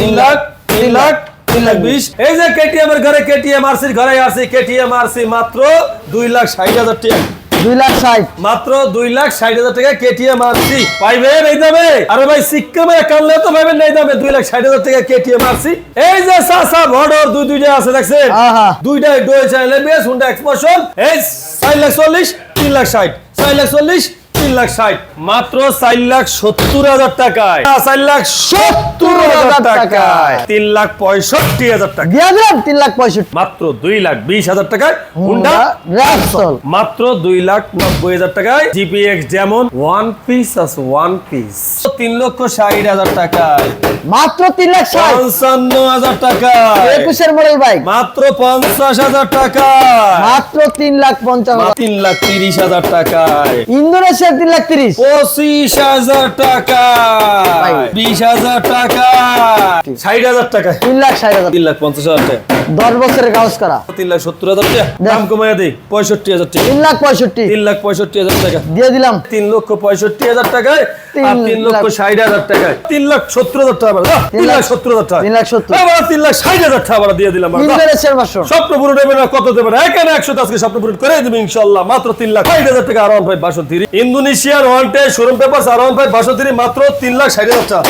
তিন লাখ তিন লাখ এই যে কেটিএম এর ঘরে কেটিএম আরসির ঘরে আসি কেটিএম আরসি মাত্র দুই লাখ ষাট হাজার টাকা। দুই লাখ ষাট। মাত্র দুই লাখ ষাট হাজার টাকা কেটিএম আরসি। পাইবেন এই দামে আরে ভাই সিক্কিমে কানলে তো পাইবেন এই দামে দুই লাখ ষাট হাজার টাকা কেটিএম আরসি। এই যে সাসা ভডর দুই দুইটা আছে দেখছেন। দুইটাই ডোয়ে চ্যানেল বেস হুন্ডা এক্সপোশন এই চার লাখ চল্লিশ তিন লাখ ষাট। চার লাখ চল্লিশ তিন লাখ ষাট। মাত্র চার লাখ সত্তর হাজার টাকায়। চার লাখ সত্তর হাজার টাকায়। তিন লাখ পঁয়ষট্টি হাজার টাকা তিন লাখ পঁয়ষট্টি। মাত্র দুই লাখ বিশ হাজার টাকায়। হুন্ডা মাত্র দুই লাখ নব্বই হাজার টাকায়। জিপিএক্স যেমন ওয়ান পিস আছে ওয়ান পিস তিন লক্ষ ষাট হাজার টাকায়। মাত্র তিন লাখ পঞ্চান্ন হাজার টাকায়। একুশের মডেল বাইক মাত্র পঞ্চাশ হাজার টাকা মাত্র তিন লাখ পঞ্চাশ তিন লাখ তিরিশ হাজার টাকায়। ইন্দোনেশিয়ার তিন লাখ তিরিশ পঁচিশ হাজার টাকা ভাই। বিশ হাজার টাকা ষাট হাজার টাকা তিন লাখ ষাট হাজার তিন লাখ পঞ্চাশ হাজার টাকা দশ বছরের কাগজ করা তিন লাখ সত্তর হাজার টাকা দাম কমাইয়া দিই পঁয়ষট্টি হাজার টাকা তিন লাখ পঁয়ষট্টি তিন লাখ পঁয়ষট্টি হাজার টাকা দিয়ে দিলাম তিন লক্ষ পঁয়ষট্টি হাজার টাকায় আর তিন লক্ষ ষাট হাজার টাকায় তিন লাখ সত্তর হাজার টাকা তিন লাখ সত্তর হাজার টাকা তিন লাখ সত্তর। আবার তিন লাখ ষাট হাজার টাকা দিয়ে দিলাম ইন্দোনেশিয়ার ভার্সন স্বপ্ন পূরণ হবে না কত দেবে না এখানে একশো আজকে স্বপ্ন পূরণ করে দেবে ইনশাল্লাহ মাত্র তিন লাখ ষাট হাজার টাকা আর ওয়ান ফাইভ বাসন্তী ইন্দোনেশিয়ার ওয়ান টে showroom paper R one five বাসন্তী মাত্র তিন লাখ ষাট হাজার টাকা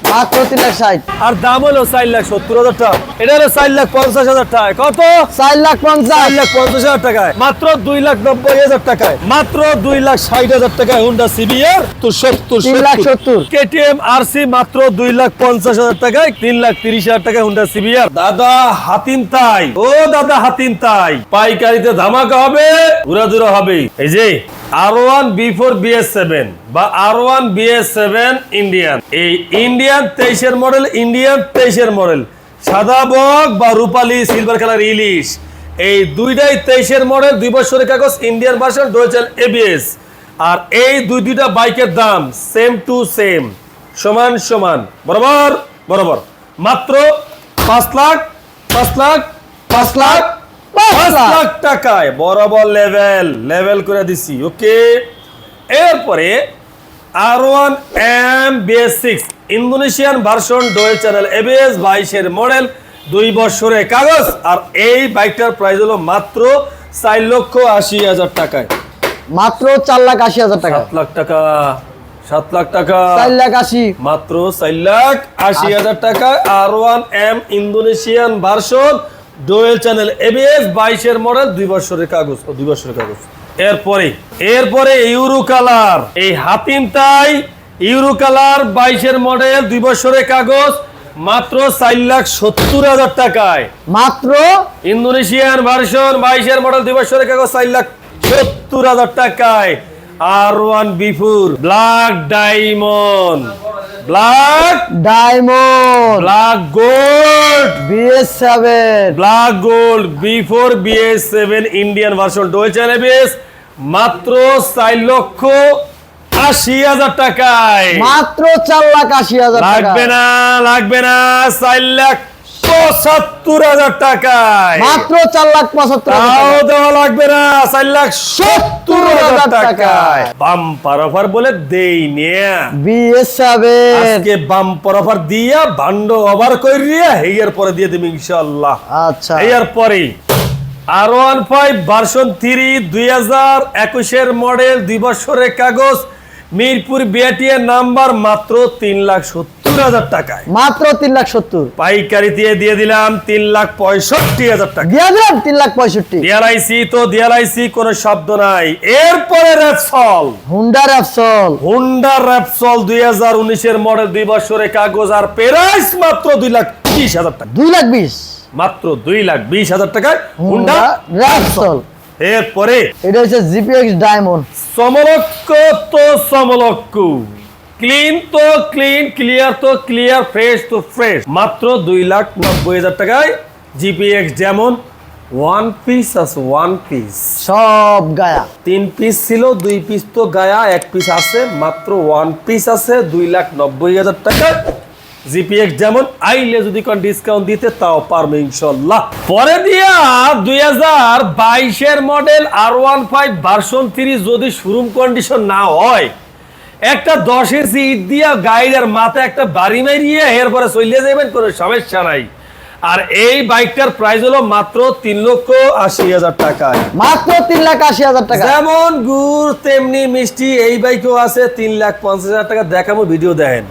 মাত্র তিন লাখ ষাট। আর দাম হলো চার লাখ সত্তর হাজার টাকা। এটা হলো চার লাখ পঞ্চাশ হাজার টাকা কত? চার লাখ পঞ্চাশ। লাখ পঞ্চাশ হাজার টাকায়। মাত্র দুই লাখ নব্বই হাজার টাকায়। মাত্র দুই লাখ ষাট হাজার টাকায় হুন্ডা সিবিআর তো সত্তর তিন লাখ সত্তর। কেটিএম আর সি মাত্র দুই লাখ পঞ্চাশ হাজার টাকায় তিন লাখ তিরিশ হাজার টাকায় হুন্ডা সিবিআর দাদা হাতিম তাই। ও দাদা হাতিম তাই। পাইকারিতে ধামাকা হবে উড়াদুরা হবে। এই যে R one B four BS seven বা R one BS seven Indian এই ইন্ডিয়ান তেইশের মডেল ইন্ডিয়ান তেইশের মডেল সাদা বক বা রূপালি সিলভার কালার ইলিশ এই দুইটাই তেইশের মডেল দুই বছরের কাগজ Indian version dual channel ABS আর এই দুই দুইটা বাইকের দাম সেম টু সেম সমান সমান। বরাবর বরাবর। মাত্র পাঁচ লাখ পাঁচ লাখ পাঁচ লাখ পাঁচ। লাখ। টাকায়। বরাবর লেভেল লেভেল করে দিছি ওকে এরপরে R one M BS six Indonesian version dual channel ABS বাইশের মডেল দুই বছরের কাগজ আর এই বাইকটার প্রাইস হলো মাত্র চার লক্ষ আশি হাজার টাকায়। মাত্র চার লাখ আশি হাজার টাকা। সাত লাখ টাকা সাত লাখ টাকা। চার লাখ আশি। মাত্র চার লাখ আশি হাজার টাকা R one M Indonesian version dual channel ABS বাইশের মডেল দুই বছরের কাগজ দুই বছরের কাগজ। এরপরে এরপরে ইউরো কালার। এই হাতিম তাই ইউরো কালার বাইশের মডেল দুই বছরের কাগজ মাত্র চার লাখ সত্তর হাজার টাকায়। মাত্র? ইন্দোনেশিয়ান ভার্সন বাইশের মডেল দুই বছরের কাগজ চার লাখ সত্তর হাজার টাকায়। R one B four black diamond. Black diamond black gold BS seven black gold B four BS seven Indian version dual channel ABS মাত্র চার লক্ষ আশি হাজার টাকায়। মাত্র চার লাখ আশি হাজার লাগবে না লাগবে না চার লাখ পঁচাত্তর হাজার টাকায়। মাত্র চার লাখ পঁচাত্তর তাও দেওয়া লাগবে না চার লাখ সত্তর হাজার টাকায়। বাম্পার অফার বলে দেই নিয়া। বিএস সেভেন আজকে বাম্পার অফার দিয়া ভান্ড ওভার হেয়ার পরে দিয়ে দিবি আচ্ছা। Here R one five version three দুই হাজার একুশের মডেল দুই বছরের কাগজ মিরপুর বিআটিএ নাম্বার মাত্র তিন লাখ সত্তর হাজার টাকায়। মাত্র তিন লাখ সত্তর। পাইকারি দিয়ে দিয়ে দিলাম তিন লাখ পঁয়ষট্টি হাজার টাকা। দিয়ে দিলাম তিন লাখ পঁয়ষট্টি। ডিআরআইসি তো ডিআরআইসি কোনো শব্দ নাই। এরপরে Repsol Honda Repsol Honda Repsol দুই হাজার উনিশের মডেল দুই বছরের কাগজ আর প্রাইস মাত্র দুই লাখ বিশ হাজার টাকা। দুই লাখ বিশ। মাত্র দুই লাখ বিশ হাজার টাকায় হুন্ডা হুন্ডা র্যাপসল এরপরে এটা হচ্ছে জিপিএক্স ডায়মন্ড। সমলক্ষ তো সমলক্ষ। ক্লিন তো ক্লিন ক্লিয়ার তো ক্লিয়ার ফ্রেশ তো ফ্রেশ। মাত্র দুই লাখ নব্বই হাজার টাকায় জিপিএক্স যেমন ওয়ান পিস আছে ওয়ান পিস। সব গায়া। তিন পিস ছিল দুই পিস তো গায়া এক পিস আছে মাত্র ওয়ান পিস আছে দুই লাখ নব্বই হাজার টাকা জিপিএক্স যেমন আইলে যদি কোন ডিসকাউন্ট দিতে তাও পারবে ইনশাল্লাহ পরে দিয়া দুই হাজার বাইশের model R one five version three যদি শোরুম কন্ডিশন না হয় একটা দশ ইঞ্চি ইট দিয়া গাইডের মাথায় একটা বাড়ি মারিয়ে এরপরে চলিয়ে যাবেন কোনো সমস্যা নাই। আর এই বাইকটার প্রাইস হলো মাত্র তিন লক্ষ আশি হাজার টাকায় মাত্র তিন লাখ আশি হাজার টাকা। যেমন গুড় তেমনি মিষ্টি এই বাইকেও আছে তিন লাখ পঞ্চাশ হাজার টাকা। দেখাবো ভিডিও দেখেন।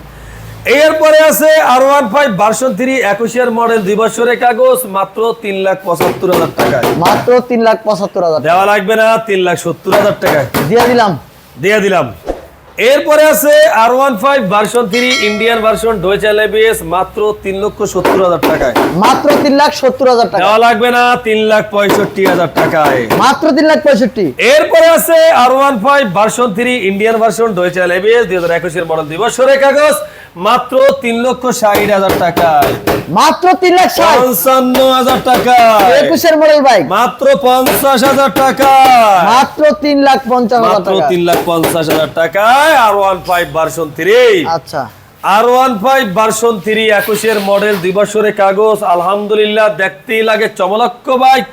এরপরে আছে R one five version three একুশের মডেল দুই বছরের কাগজ মাত্র তিন লাখ পঁচাত্তর হাজার টাকায়। মাত্র তিন লাখ পঁচাত্তর হাজার টাকা দেওয়া লাগবে না তিন লাখ সত্তর হাজার টাকায়। দিয়ে দিলাম। দিয়ে দিলাম। এরপরে আছে R one five version three Indian version dual channel ABS মাত্র তিন লক্ষ সত্তর হাজার টাকায়। মাত্র তিন লাখ সত্তর হাজার টাকা দেওয়া লাগবে না তিন লাখ পঁয়ষট্টি হাজার টাকায়। মাত্র তিন লাখ পঁয়ষট্টি। এরপরে আছে R one five version three Indian version dual channel ABS দুই হাজার একুশের মডেল দুই বছরের কাগজ মাত্র তিন লক্ষ ষাট হাজার টাকায়। মাত্র তিন লাখ পঞ্চান্ন হাজার টাকায়। একুশের মডেল বাইক মাত্র পঞ্চাশ হাজার টাকা মাত্র তিন লাখ হাজার মাত্র তিন লাখ পঞ্চাশ হাজার টাকায় R one five version three আচ্ছা। R one five version three একুশের মডেল দুই বছরের কাগজ। আলহামদুলিল্লাহ দেখতেই লাগে। চমলক্ষ বাইক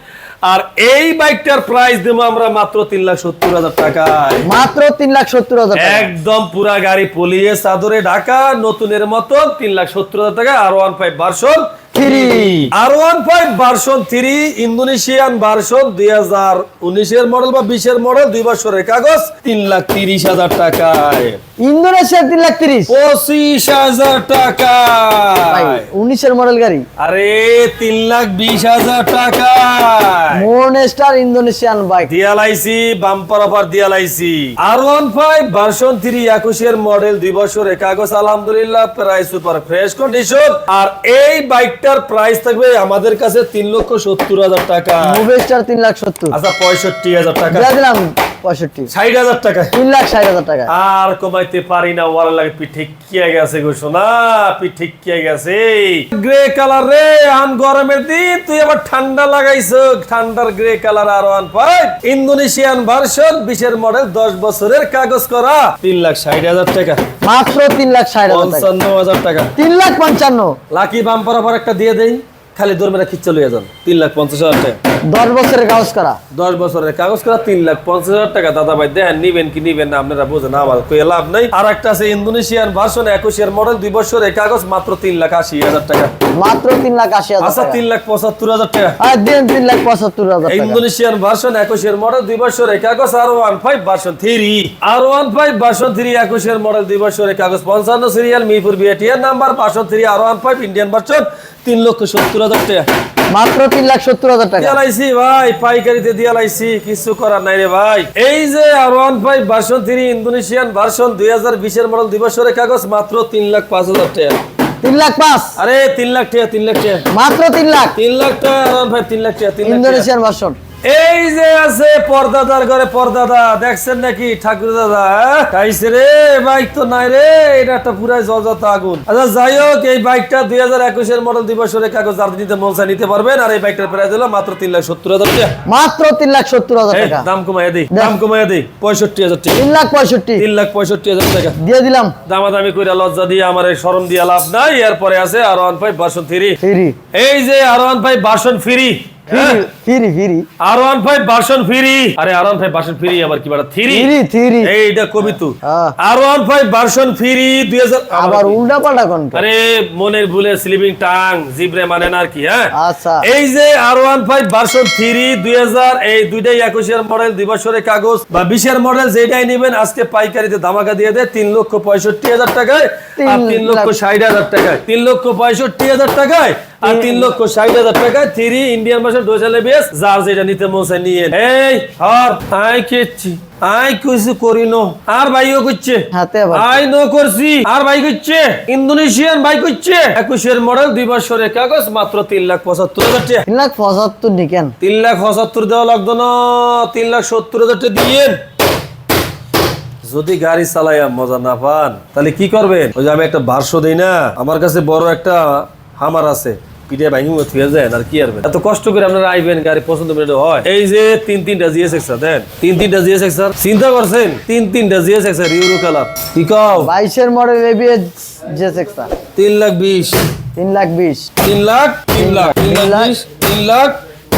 আর এই বাইকটার প্রাইস দেবো আমরা মাত্র তিন লাখ সত্তর হাজার টাকায়। মাত্র তিন লাখ সত্তর হাজার একদম পুরা গাড়ি পলিয়ে চাদরে ঢাকা নতুনের মতো তিন লাখ সত্তর হাজার টাকা R one five version three R one five version three Indonesian version দুই হাজার মডেল বা মডেল দুই বছরের কাগজ লাখ হাজার টাকায়। লাখ হাজার মডেল গাড়ি। আরে তিন লাখ বিশ হাজার টাকা মোনেস্টার ইন্দোনেশিয়ান বাইক দিয়ালাইসি bumper offer দিয়ালাইসি R one five version three একুশের মডেল দুই বছরের কাগজ আলহামদুলিল্লাহ প্রায় সুপার ফ্রেশ কন্ডিশন আর এই বাইকটার প্রাইস থাকবে আমাদের কাছে তিন লক্ষ সত্তর হাজার টাকা। মুভিস্টার তিন লাখ সত্তর। আচ্ছা পঁয়ষট্টি হাজার টাকা। দিলাম। পঁয়ষট্টি। ষাট হাজার টাকা। তিন লাখ ষাট হাজার টাকা। আর কমাইতে পারি না ওয়ার লাগে পিঠে কিয়া গেছে গো সোনা পিঠে কিয়া গেছে। গ্রে কালার রে আন গরমের দিন তুই আবার ঠান্ডা লাগাইছ। ঠান্ডার grey colour R one five Indonesian version বিশের মডেল দশ বছরের কাগজ করা। তিন লাখ ষাট হাজার টাকা। মাত্র তিন লাখ ষাট হাজার টাকা। পঞ্চান্ন হাজার টাকা। তিন লাখ পঞ্চান্ন। লাকি বাম্পার একটা দিয়ে দেই। খালি দরমেরা খিচ্চা লইয়া যান। তিন লাখ পঞ্চাশ হাজার টাকা। দশ বছরের কাগজ করা। দশ বছরের কাগজ করা তিন লাখ পঞ্চাশ হাজার টাকা। দাদা ভাই দেখেন নিবেন কি নিবেন না আপনারা বুঝেন আমার কই লাভ নাই। আর একটা আছে ইন্দোনেশিয়ান ভার্সন একুশের মডেল দুই বছরের কাগজ মাত্র তিন লাখ আশি হাজার টাকা। মাত্র তিন লাখ আশি হাজার আচ্ছা তিন লাখ পঁচাত্তর হাজার টাকা। দিন তিন লাখ পঁচাত্তর হাজার ইন্দোনেশিয়ান ভার্সন একুশের মডেল দুই বছরের কাগজ R one five version three R one five version three একুশের মডেল দুই বছরের কাগজ পঞ্চান্ন serial Mirpur বিএটিএর number version three R one five Indian version তিন লক্ষ সত্তর হাজার টাকা। মাত্র তিন লাখ সত্তর হাজার টাকা। দিয়ালাইছি ভাই পাইকারিতে দিয়ালাইছি কিছু করার নাই রে ভাই। এই যে R one five version three Indonesian version দুই হাজার বিশের মডেল দুই বছরের কাগজ মাত্র তিন লাখ পাঁচ হাজার টাকা। তিন লাখ পাঁচ? আরে তিন লাখ টাকা তিন লাখ টাকা। মাত্র তিন লাখ? তিন লাখ টাকা আর ওয়ান ফাইভ তিন লাখ টাকা তিন লাখ। ইন্দোনেশিয়ান ভার্সন এই যে আছে পর্দাদার ঘরে পর্দাদা দেখছেন নাকি ঠাকুর দাদা হ্যাঁ? কাইছে রে বাইক তো নাই রে এটা একটা পুরাই জলজাত আগুন। আচ্ছা যাই হোক এই বাইকটা দুই হাজার একুশের মডেল দুই বছরের কাগজ যার নিতে মন নিতে পারবেন আর এই বাইকটার প্রাইস হলো মাত্র তিন লাখ সত্তর হাজার টাকা। মাত্র তিন লাখ সত্তর হাজার টাকা। দাম কমাইয়া দিই দাম কমাইয়া দিই পঁয়ষট্টি হাজার টাকা। তিন লাখ পঁয়ষট্টি। তিন লাখ পঁয়ষট্টি হাজার টাকা। দিয়ে দিলাম। দামাদামি করে লজ্জা দিয়ে আমার এই শরম দিয়ে লাভ নাই এরপরে আছে R one five version three free. এই যে R one five version free. Free free free. R one five version free. আরে R one five version free আবার কি বাড়া? থ্রি। ফিরি এইটা কবিতু হ্যাঁ। R one five version free দুই হাজার আবার উল্টা পাল্টা কোন আরে মনের ভুলে স্লিপিং টাং জিব্রে মানে না আর কি হ্যাঁ? আচ্ছা। এই যে R one five version three দুই হাজার এই দুইটাই একুশের মডেল দুই বছরের কাগজ বা বিশের মডেল যেটাই নেবেন আজকে পাইকারিতে ধামাকা দিয়ে দেয় তিন লক্ষ পঁয়ষট্টি হাজার টাকায় আর তিন লক্ষ ষাট হাজার টাকায়। তিন লক্ষ পঁয়ষট্টি হাজার টাকায় আর তিন লক্ষ ষাট হাজার টাকায় থ্রি ইন্ডিয়ান ভাষা ডোজালে বেশ যার যেটা নিতে মশাই নিয়ে এই হর আই কেছি আই কিছু করি আর ভাইও করছে। হাতে আই নো করছি। আর ভাই করছে। ইন্দোনেশিয়ান ভাই করছে। একুশের মডেল দুই বছরের কাগজ মাত্র তিন লাখ পঁচাত্তর হাজার টাকা। তিন লাখ পঁচাত্তর নিকেন তিন লাখ পঁচাত্তর দেওয়া লাগতো না। তিন লাখ সত্তর হাজার টাকা দিয়ে যদি গাড়ি চালাইয়া মজা না পান তাহলে কি করবেন? ওই যে আমি একটা ভাষ্য দিই না। আমার কাছে বড় একটা হামার আছে পিঠে ভাঙি থুয়ে যায় আর কি আরবেন এত কষ্ট করে আপনারা আইবেন গাড়ি পছন্দ করে হয়। এই যে তিন তিনটা জিএস এক্সার দেন। তিন তিনটা জিএস এক্সার চিন্তা করছেন? তিন তিনটা জিএস এক্সার ইউরো কালার। কি কও? বাইশের মডেল এবিএস জে সেক্সা তিন লাখ বিশ। তিন লাখ বিশ। তিন লাখ তিন লাখ তিন লাখ লাখ।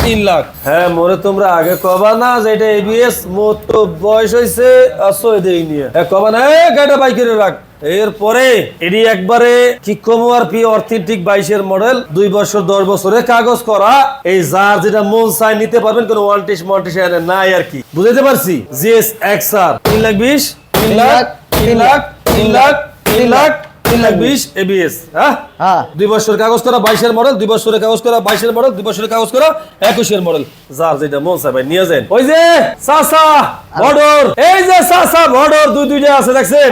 তিন লাখ হ্যাঁ মোরে তোমরা আগে কবা না যে এটা এবিএস মোর তো বয়স হয়েছে আসো দেই নিয়ে। হ্যাঁ কবা না গাড়িটা বাইকের রাখ। এরপরে এটি একবারে কি কমোয়ার পি অর্থেটিক বাইশের মডেল, দুই বছর, দশ বছরে কাগজ করা। এই যার যেটা মন চাই নিতে পারবেন, কোনো ওয়ান্টিস মন্টিস নাই আর কি। বুঝাইতে পারছি? জিএস এক্স আর তিন লাখ বিশ? তিন লাখ তিন লাখ তিন লাখ তিন লাখ। বিশ এবিএস হ্যাঁ? হ্যাঁ। দুই বছর কাগজ করা বাইশের মডেল দুই বছরের কাগজ করা বাইশের মডেল দুই বছরের কাগজ করা একুশের মডেল যার যেটা মন ভাই নিয়ে যান। ওই যে সাসা বর্ডর এই যে সাসা বর্ডর দুই দুইটা আছে দেখছেন?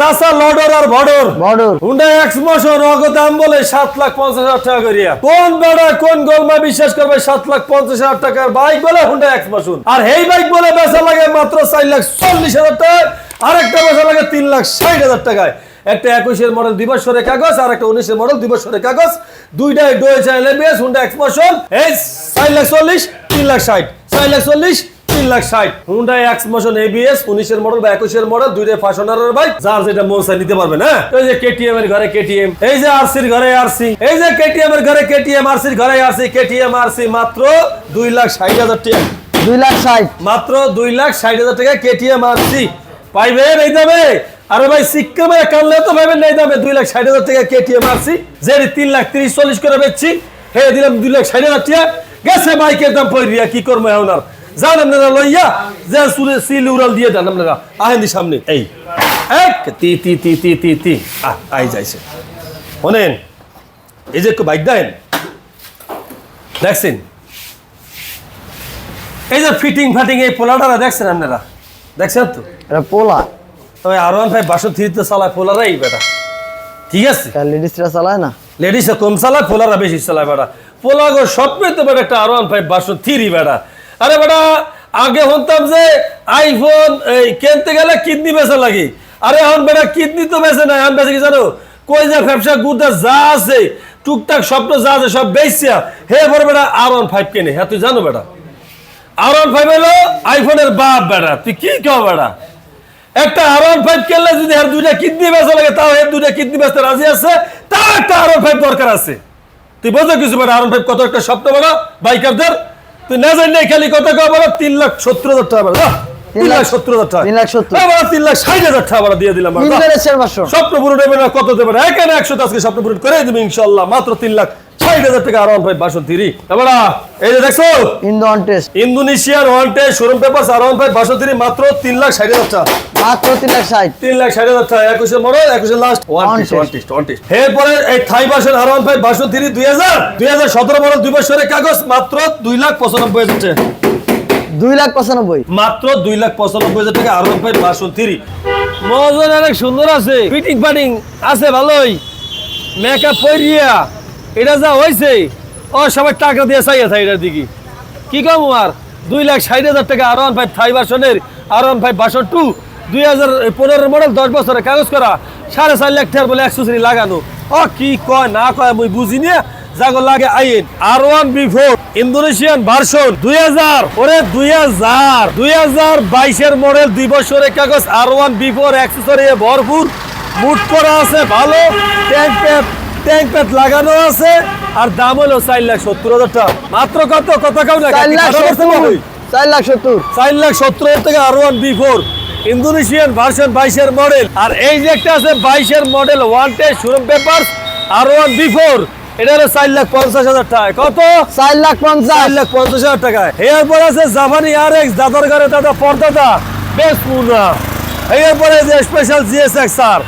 সাসা লডর আর বর্ডর বর্ডর হুন্ডা এক্স মোশন অগ দাম বলে সাত লাখ পঞ্চাশ হাজার টাকা করিয়া। কোন বেড়া কোন গোলমা বিশ্বাস করবে সাত লাখ পঞ্চাশ হাজার টাকার বাইক বলে হুন্ডা এক্স মোশন আর এই বাইক বলে বেচা লাগে মাত্র চার লাখ চল্লিশ হাজার টাকায় আরেকটা বেচা লাগে তিন লাখ ষাট হাজার টাকায়। একটা একুশের মডেল দুই বছরের কাগজ আর একটা উনিশের মডেল দুই বছরের কাগজ। দুইটাই dual channel ABS Honda X motion এই চার লাখ চল্লিশ তিন লাখ ষাট। চার লাখ চল্লিশ তিন লাখ ষাট। হুন্ডাই এক্স মোশন এবিএস উনিশের মডেল বা একুশের মডেল দুইটাই ফাশনারের বাইক যার যেটা মন চায় নিতে পারবে না? এই যে কেটিএম এর ঘরে কেটিএম এই যে আরসির ঘরে আরসি এই যে কেটিএম এর ঘরে কেটিএম আরসির ঘরে আরসি কেটিএম আরসি মাত্র দুই লাখ ষাট হাজার টাকা। দুই লাখ ষাট। মাত্র দুই লাখ ষাট হাজার টাকা কেটিএম আরসি পাইবেন এই দামে? আরে ভাই সিক্কিমে কানলে তো পাইবেন না এই দামে দুই লাখ ষাট হাজার টাকা কেটিএম আরসি যে তিন লাখ তিরিশ চল্লিশ করে বেচছি। হে দিলাম দুই লাখ ষাট হাজার টাকা। গেছে বাইকের দাম পড়িয়া কি করব এখন আর? যান আপনারা লইয়া যে সুরে সিল উড়াল দিয়ে দেন আপনারা। আহেন সামনে। এই। এক তি তি তি তি তি তি। আহ আই যাইছে। শোনেন এই যে একটু বাইক দেন। দেখছেন? এই যে ফিটিং ফাটিং এই পোলাটারা দেখছেন আপনারা? দেখছেন তো? এটা পোলা। তবে আর ওয়ান ফাইভ বাসো থ্রিতে চালায় পোলারাই বেটা। ঠিক আছে? লেডিসরা চালায় না? লেডিসে কম চালায় পোলারা বেশি চালায় বেটা। পোলা গো স্বপ্নে তো বেটা একটা আর ওয়ান ফাইভ বাসো থ্রি বেটা। আরে বেটা আগে হতাম যে আইফোন এই কিনতে গেলে কিডনি বেচা লাগে। আরে এখন বেটা কিডনি তো বেচে না এখন বেচে কি জানো? কই যে ব্যবসা গুদা যা আছে টুকটাক স্বপ্ন যা আছে সব বেচছিয়া হে পরে বেটা আর ওয়ান ফাইভ কেনে? হ্যাঁ তুই জানো বেটা। আর ওয়ান ফাইভ হলো আইফোনের বাপ বেটা তুই কি কও বেটা? একটা আর ওয়ান ফাইভ কেলে যদি আর দুইটা কিডনি বেচা লাগে, তাও এর দুইটা কিডনি বেচতে রাজি আছে, তাও একটা আর ওয়ান ফাইভ দরকার আছে। তুই বোঝো কিছু মানে আর ওয়ান ফাইভ কত একটা স্বপ্ন বলো বাইকারদের তুই না জানি খালি কত বলো, তিন লাখ সত্তর হাজার টাকা বলো তিন লাখ সত্তর হাজার টাকা। তিন লাখ সত্তর। এ তিন লাখ ষাট হাজার টাকা বড় দিয়ে দিলাম। বাবা। ইন্টারেস্টের পাঁচশো স্বপ্ন পূরণ হবে না কত দেবে না। এখানে একশো আজকে স্বপ্ন পূরণ করে দেবে ইনশাল্লাহ মাত্র তিন লাখ ষাট হাজার টাকা আর ফাইভ বাসন তিরি এই যে দেখছ? ইন্দো অন টেস্ট ইন্দোনেশিয়ার ওয়ান টে showroom paper R five version মাত্র তিন লাখ ষাট হাজার টাকা। মাত্র তিন লাখ ষাট। তিন লাখ ষাট হাজার টাকা একুশে মডেল একুশে last one One one test. One test এরপরে এই থাই বাসন আর ফাইভ বাসন দুই হাজার। দুই হাজার সতেরো মডেল দুই বছরের কাগজ মাত্র দুই লাখ পঁচানব্বই হাজার টাকা। দুই লাখ পঁচানব্বই। মাত্র দুই লাখ পঁচানব্বই হাজার টাকা আর ফাইভ বাসন তিরি মজন অনেক সুন্দর আছে। ফিটিং ফাটিং আছে ভালোই। মেকআপ পরিয়া। এটা যা হয়েছে ও সবাই টাকা দিয়ে চাইয়া থাকে এটার দিকে। কি কম আর? দুই লাখ ষাট হাজার টাকা আর ওয়ান ফাইভ থাই বাসনের R one five version two দুই হাজার পনেরো মডেল দশ বছরের কাগজ করা। সাড়ে চার লাখ টাকার বলে একশো শ্রেণি লাগানো। ও কি কয় না কয় মুই বুঝি নিয়ে যাগো লাগে আইন। R one B four Indonesian version দুই হাজার ওরে দুই হাজার দুই হাজার বাইশের মডেল দুই বছরের কাগজ R one B four accessory ভরপুর। মুট করা আছে ভালো ট্যাঙ্ক প্যাপ ট্যাঙ্ক প্যাপ লাগানো আছে আর দাম হলো চার লাখ সত্তর হাজার টাকা। মাত্র কত? কত কাউ না চার লাখ সত্তর। চার লাখ সত্তর। হাজার টাকা R one B four Indonesian version বাইশের মডেল আর এই যে একটা আছে বাইশের মডেল ওয়ান টে showroom paper R one B four এটা হলো চার লাখ পঞ্চাশ হাজার টাকা। কত? চার লাখ পঞ্চাশ। চার লাখ পঞ্চাশ হাজার টাকায়। এরপর আছে জাপানি আর এক্স দাদার ঘরে দাদা পর্দাদা। বেশ এরপরে যে স্পেশাল জিএস এক্স আর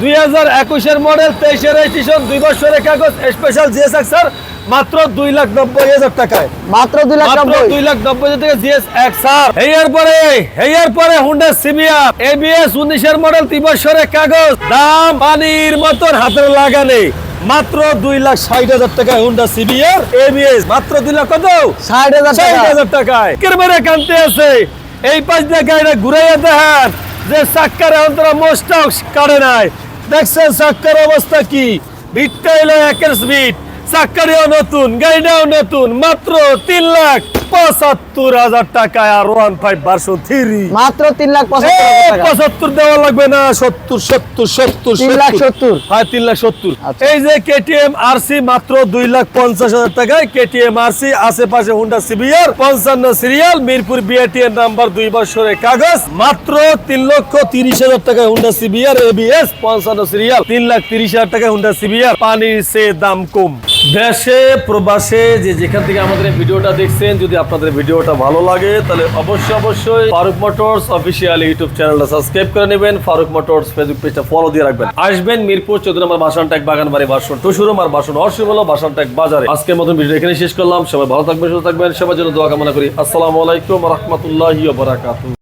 দুই হাজার একুশের মডেল তেইশের রেজিস্ট্রেশন দুই বছরের কাগজ স্পেশাল জিএস এক্স আর মাত্র দুই লাখ নব্বই হাজার টাকায়। মাত্র দুই লাখ দুই লাখ নব্বই হাজার টাকা জিএস এক্স আর এর পরে এর পরে হুন্ডা এবিএস উনিশের মডেল তিন বছরের কাগজ। দাম পানির মতন হাতের লাগানে মাত্র দুই লাখ ষাট হাজার টাকায় হুন্ডা সিবিআর এবিএস মাত্র দুই লাখ কত? ষাট হাজার ষাট হাজার টাকায়। কেমন কানতে আছে। এই পাশ দিয়ে গাড়িটা ঘুরাইয়া দেখেন যে চাক্কার অন্তর মোস্টাও কাটে নাই। দেখছেন চাক্কার অবস্থা কি? ভিটটা এলো একের স্পিড চাক্কারিও নতুন গাড়িটাও নতুন মাত্র তিন লাখ পঁচাত্তর হাজার টাকায় R one five version three মাত্র তিন লাখ পঁচাত্তর দেওয়া লাগবে না সত্তর সত্তর সত্তর তিন লাখ সত্তর। হ্যাঁ তিন লাখ সত্তর। আচ্ছা। এই যে কেটিএম আরসি মাত্র দুই লাখ পঞ্চাশ হাজার টাকায় কেটিএম আরসি আশেপাশে হুন্ডা সিবিআর পঞ্চান্ন সিরিয়াল মিরপুর বিআরটিএর নাম্বার দুই বছরের কাগজ মাত্র তিন লক্ষ তিরিশ হাজার টাকায় হুন্ডা সিবিআর এবিএস পঞ্চান্ন সিরিয়াল তিন লাখ তিরিশ হাজার টাকায় হুন্ডা সিবিআর পানির সে দাম কম। দেশে, প্রবাসে, যে যেখান থেকে আমাদের ভিডিওটা দেখছেন, যদি আপনাদের ভিডিওটা ভালো লাগে, তাহলে অবশ্যই অবশ্যই ফারুক মোটরস অফিসিয়াল ইউটিউব চ্যানেলটা সাবস্ক্রাইব করে নেবেন। ফারুক মোটরস ফেসবুক পেজটা ফলো দিয়ে রাখবেন। আসবেন মিরপুর চোদ্দ নম্বর বাসানটাক বাগান বাড়ি বাসন টুসুরুম আর বাসন অসীমল বাসানটাক বাজারে। আজকের মতন ভিডিও এখানে শেষ করলাম। সবাই ভালো থাকবেন, সুস্থ থাকবেন। সবার জন্য দোয়া কামনা করি। আসসালামু আলাইকুম রহমতুল্লাহি বারাকাতুহু।